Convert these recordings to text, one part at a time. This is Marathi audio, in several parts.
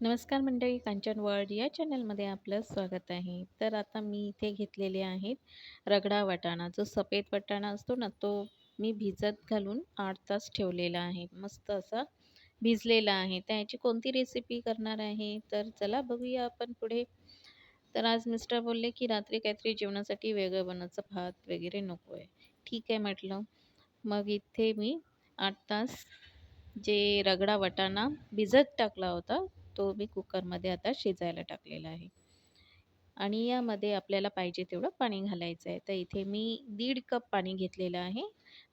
नमस्कार मंडळी कांचन वर्ल्ड या चॅनलमध्ये आपलं स्वागत आहे. तर आता मी इथे घेतलेले आहेत रगडा वाटाणा. जो सफेद वाटाणा असतो ना तो मी भिजत घालून आठ तास ठेवलेला आहे. मस्त असा भिजलेला आहे. त्याची कोणती रेसिपी करणार आहे? तर चला बघूया आपण पुढे. तर आज मिस्टर बोलले की रात्री काहीतरी जेवणासाठी वेगळं बनायचं भात वगैरे नको आहे. ठीक आहे म्हटलं. मग इथे मी आठ तास जे रगडा वाटाणा भिजत टाकला होता तो मी कुकरमध्ये आता शिजायला टाकलेला आहे. आणि यामध्ये आपल्याला पाहिजे तेवढं पाणी घालायचं आहे तर इथे मी दीड कप पाणी घेतलेलं आहे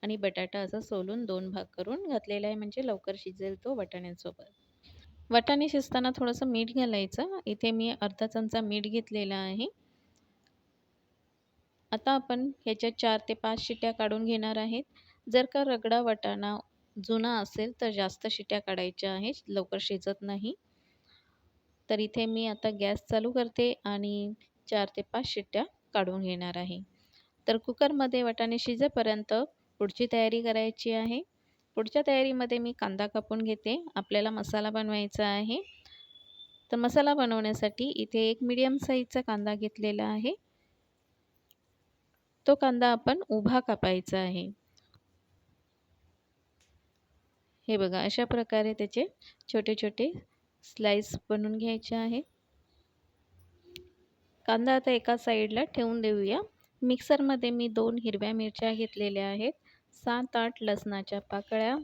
आणि बटाटा असा सोलून दोन भाग करून घातलेला आहे. म्हणजे लवकर शिजेल तो वाटाण्यासोबत. वाटाणे शिजताना थोडंसं मीठ घालायचं. इथे मी अर्धा चमचा मीठ घेतलेला आहे. आता आपण ह्याच्या चार ते पाच शिट्या काढून घेणार आहेत. जर का रगडा वाटाणा जुना असेल तर जास्त शिट्या काढायच्या आहेत. लवकर शिजत नाही. तर इथे मी आता गॅस चालू करते आणि चार ते पाच शिट्ट्या काढून घेणार आहे. तर कुकरमध्ये वाटाणे शिजेपर्यंत पुढची तयारी करायची आहे. पुढच्या तयारीमध्ये मी कांदा कापून घेते. आपल्याला मसाला बनवायचा आहे. तर मसाला बनवण्यासाठी इथे एक मीडियम साईजचा कांदा घेतलेला आहे. तो कांदा आपण उभा कापायचा आहे. हे बघा अशा प्रकारे त्याचे छोटे छोटे स्लाइस बनवून घ्यायचे आहे. कांदा आता एका साईडला ठेवून देऊया. मिक्सरमध्ये मी दोन हिरव्या मिरच्या घेतलेल्या आहेत. सात आठ लसणाच्या पाकळ्या.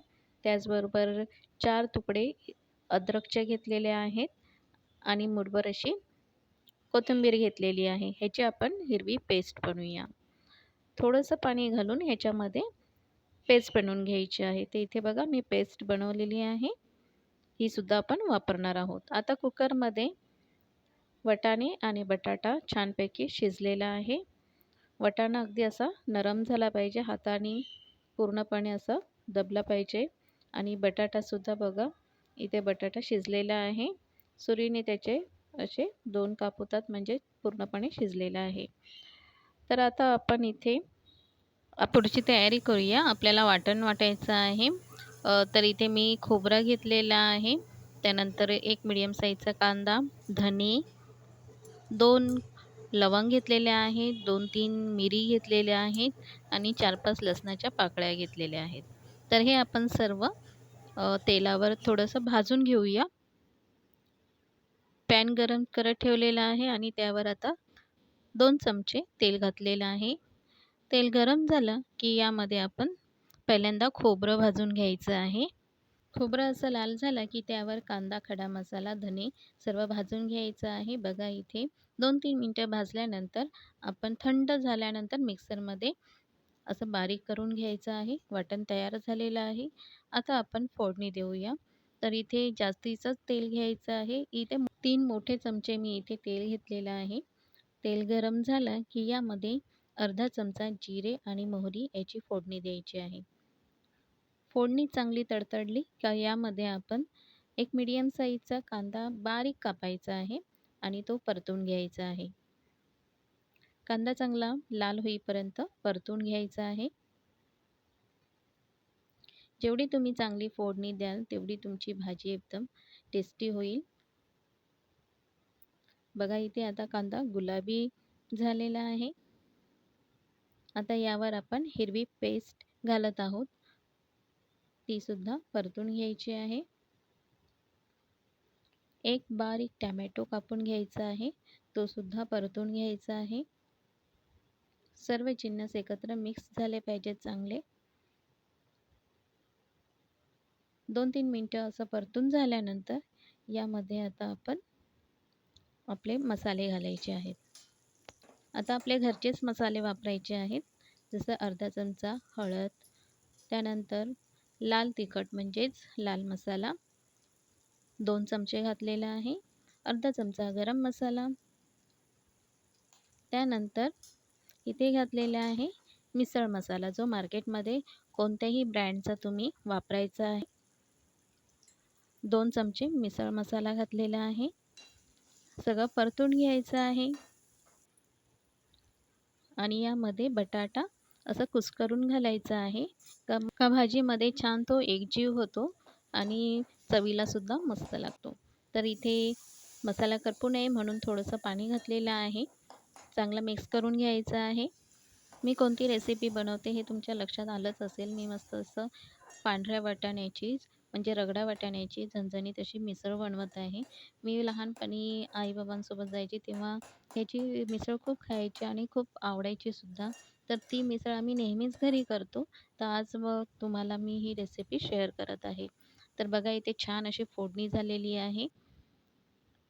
त्याचबरोबर चार तुकडे अद्रकचे घेतलेले आहेत आणि मुठभर अशी कोथिंबीर घेतलेली आहे. ह्याची आपण हिरवी पेस्ट बनवूया. थोडंसं पाणी घालून ह्याच्यामध्ये पेस्ट बनवून घ्यायची आहे. ते इथे बघा मी पेस्ट बनवलेली आहे. ही सुद्धा आपण वापरणार आहोत. आता कुकरमध्ये वटाणे आणि बटाटा छानपैकी शिजलेला आहे. वटाणा अगदी असा नरम झाला पाहिजे. हाताने पूर्णपणे असा दबला पाहिजे. आणि बटाटासुद्धा बघा इथे बटाटा शिजलेला आहे. सुरीने त्याचे असे दोन काप होतात म्हणजे पूर्णपणे शिजलेला आहे. तर आता आपण इथे पुढची तयारी करूया. आपल्याला वाटण वाटायचं आहे. तर इथे मी खोबरं घेतलेलं आहे. त्यानंतर एक मिडियम साईजचा कांदा धने दोन लवंग घेतलेल्या आहेत दोन तीन मिरी घेतलेल्या आहेत आणि चार पाच लसणाच्या पाकळ्या घेतलेल्या आहेत. तर हे आपण सर्व तेलावर थोडंसं भाजून घेऊया. पॅन गरम करत ठेवलेला आहे आणि त्यावर आता दोन चमचे तेल घातलेलं आहे. तेल गरम झालं की यामध्ये आपण पहिल्यांदा खोबरं भाजून घ्यायचं आहे. खोबरं असं लाल झालं की त्यावर कांदा खडा मसाला धने सर्व भाजून घ्यायचं आहे. बघा इथे दोन तीन मिनटं भाजल्यानंतर आपण थंड झाल्यानंतर मिक्सरमध्ये असं बारीक करून घ्यायचं आहे. वाटण तयार झालेलं आहे. आता आपण फोडणी देऊया. तर इथे जास्तीचंच तेल घ्यायचं आहे. इथे तीन मोठे चमचे मी इथे तेल घेतलेलं आहे. तेल गरम झालं की यामध्ये अर्धा चमचा जिरे आणि मोहरी याची फोडणी द्यायची आहे. फोडणी चांगली तडतडली का यामध्ये आपण एक मीडियम साईजचा कांदा बारीक कापायचा आहे आणि तो परतून घ्यायचा आहे. कांदा चांगला लाल होईपर्यंत परतून घ्यायचा आहे. जेवढी तुम्ही चांगली फोडणी द्याल तेवढी तुमची भाजी एकदम टेस्टी होईल. बघा इथे आता कांदा गुलाबी झालेला आहे. आता यावर आपण हिरवी पेस्ट घालत आहोत. ती सुद्धा परतून घ्यायची आहे. एक बारीक टॅमॅटो कापून घ्यायचा आहे. तो सुद्धा परतून घ्यायचा आहे. सर्व जिन्नस एकत्र मिक्स झाले पाहिजेत चांगले. दोन तीन मिनटं असं परतून झाल्यानंतर यामध्ये आता आपण आपले मसाले घालायचे आहेत. आता आपले घरचेच मसाले वापरायचे आहेत. जसं अर्धा चमचा हळद त्यानंतर लाल तिखट म्हणजेच लाल मसाला. दोन चमचे घातलेला आहे. अर्धा चमचा गरम मसाला. त्यानंतर इथे घातलेला आहे मिसळ मसाला जो मार्केटमध्ये कोणत्याही ब्रँडचा तुम्ही वापरायचा आहे. दोन चमचे मिसळ मसाला घातलेला आहे. सगळं परतून घ्यायचं आहे. आणि यामध्ये बटाटा असं कुस्करून घालायचं आहे. का का भाजीमध्ये छान तो एकजीव होतो आणि चवीलासुद्धा मस्त लागतो. तर इथे मसाला करपू नये म्हणून थोडंसं पाणी घातलेलं आहे. चांगलं मिक्स करून घ्यायचं आहे. मी कोणती रेसिपी बनवते हे तुमच्या लक्षात आलंच असेल. मी मस्त असं पांढऱ्या वाटाण्याची म्हणजे रगडा वाटाण्याची झणझणीत अशी मिसळ बनवत आहे. मी लहानपणी आईबाबांसोबत जायची तेव्हा ह्याची मिसळ खूप खायची आणि खूप आवडायचीसुद्धा तर ती मिसळ आम्ही नेहमीच घरी करतो. तर आज मग तुम्हाला मी ही रेसिपी शेअर करत आहे. तर बघा इथे छान अशी फोडणी झालेली आहे.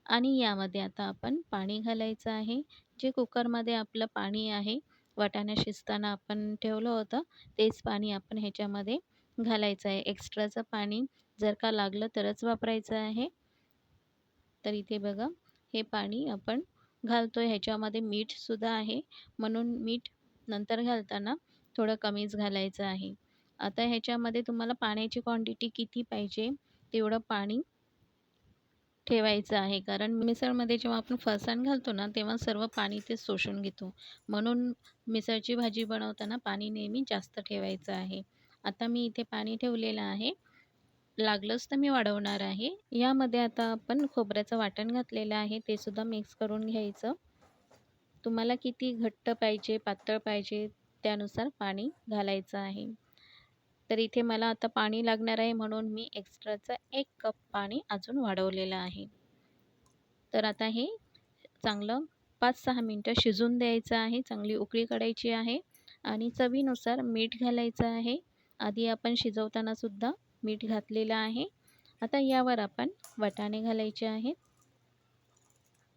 आणि यामध्ये आता आपण पाणी घालायचं आहे. जे कुकरमध्ये आपलं पाणी आहे वाटाणा शिजताना आपण ठेवलं होतं तेच पाणी आपण ह्याच्यामध्ये घालायचं आहे. एक्स्ट्राचं पाणी जर का लागलं तरच वापरायचं आहे. तर इथे बघा हे पाणी आपण घालतो आहे ह्याच्यामध्ये मीठसुद्धा आहे. म्हणून मीठ नंतर घालताना थोडं कमीच घालायचं आहे. आता ह्याच्यामध्ये तुम्हाला पाण्याची क्वांटिटी किती पाहिजे तेवढं पाणी ठेवायचं आहे. कारण मिसळमध्ये जेव्हा आपण फरसाण घालतो ना तेव्हा सर्व पाणी ते शोषून घेतो. म्हणून मिसळची भाजी बनवताना पाणी नेहमी जास्त ठेवायचं आहे. आता मी इथे पाणी ठेवलेलं आहे. लागलंच तर मी वाढवणार आहे. यामध्ये आता आपण खोबऱ्याचं वाटण घातलेलं आहे. ते सुद्धा मिक्स करून घ्यायचं. तुम्हाला किती घट्ट पाहिजे पातळ पाहिजे त्यानुसार पाणी घालायचं आहे. तर इथे मला आता पाणी लागणार आहे म्हणून मी एक्स्ट्राचं एक कप पाणी अजून वाढवलेलं आहे. तर आता हे चांगलं पाच सहा मिनटं शिजून द्यायचं आहे. चांगली उकळी काढायची आहे. आणि चवीनुसार मीठ घालायचं आहे. आधी आपण शिजवताना सुद्धा मीठ घातलेलं आहे. आता यावर आपण वटाणे घालायचे आहेत.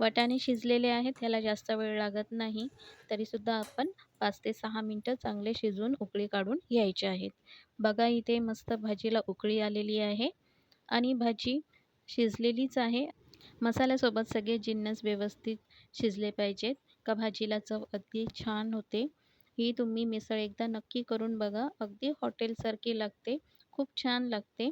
वाटाणे शिजलेले आहेत ह्याला जास्त वेळ लागत नाही. तरीसुद्धा आपण पाच ते सहा मिनटं चांगले शिजवून उकळी काढून घ्यायचे आहेत. बघा इथे मस्त भाजीला उकळी आलेली आहे आणि भाजी शिजलेलीच आहे. मसाल्यासोबत सगळे जिन्नस व्यवस्थित शिजले पाहिजेत. का भाजीला चव अगदी छान होते. ही तुम्ही मिसळ एकदा नक्की करून बघा. अगदी हॉटेलसारखी लागते. खूप छान लागते.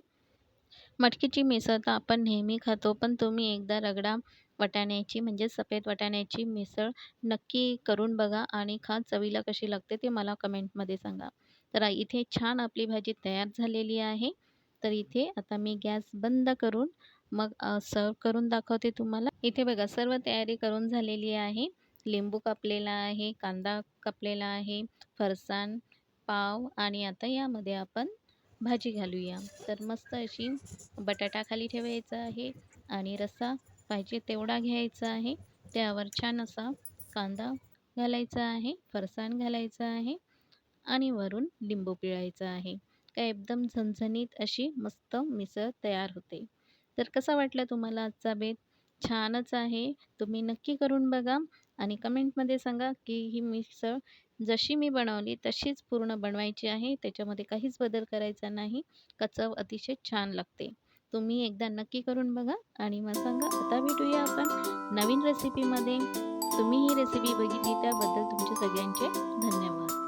मटकीची मिसळ तर आपण नेहमी खातो पण तुम्ही एकदा रगडा वाटाण्याची म्हणजे सफेद वाटाण्याची मिसळ नक्की करून बघा आणि खा. चवीला कशी लागते ते मला कमेंटमध्ये सांगा. तर इथे छान आपली भाजी तयार झालेली आहे. तर इथे आता मी गॅस बंद करून मग सर्व करून दाखवते तुम्हाला. इथे बघा सर्व तयारी करून झालेली आहे. लिंबू कापलेला आहे कांदा कापलेला आहे फरसाण पाव आणि आता यामध्ये आपण भाजी घालूया. तर मस्त अशी बटाटा खाली ठेवायचा आहे आणि रस्सा पाहिजे तेवढा घ्यायचा आहे. त्यावर छान असा कांदा घालायचा आहे फरसाण घालायचा आहे आणि वरून लिंबू पिळायचा आहे. काय एकदम झणझणीत अशी मस्त मिसळ तयार होते. तर कसा वाटला तुम्हाला आजचा बेत? छानच आहे. तुम्ही नक्की करून बघा. आणि कमेंटमध्ये सांगा की ही मिसळ जशी मी बनवली तशीच पूर्ण बनवायची आहे. त्याच्यामध्ये काहीच बदल करायचा नाही. का चव अतिशय छान लागते. तुम्ही एकदा नक्की करून बघा आणि मग सांगा आता भेटूया आपण नवीन रेसिपीमध्ये तुम्ही ही रेसिपी बघितली त्याबद्दल तुमचे सगळ्यांचे धन्यवाद.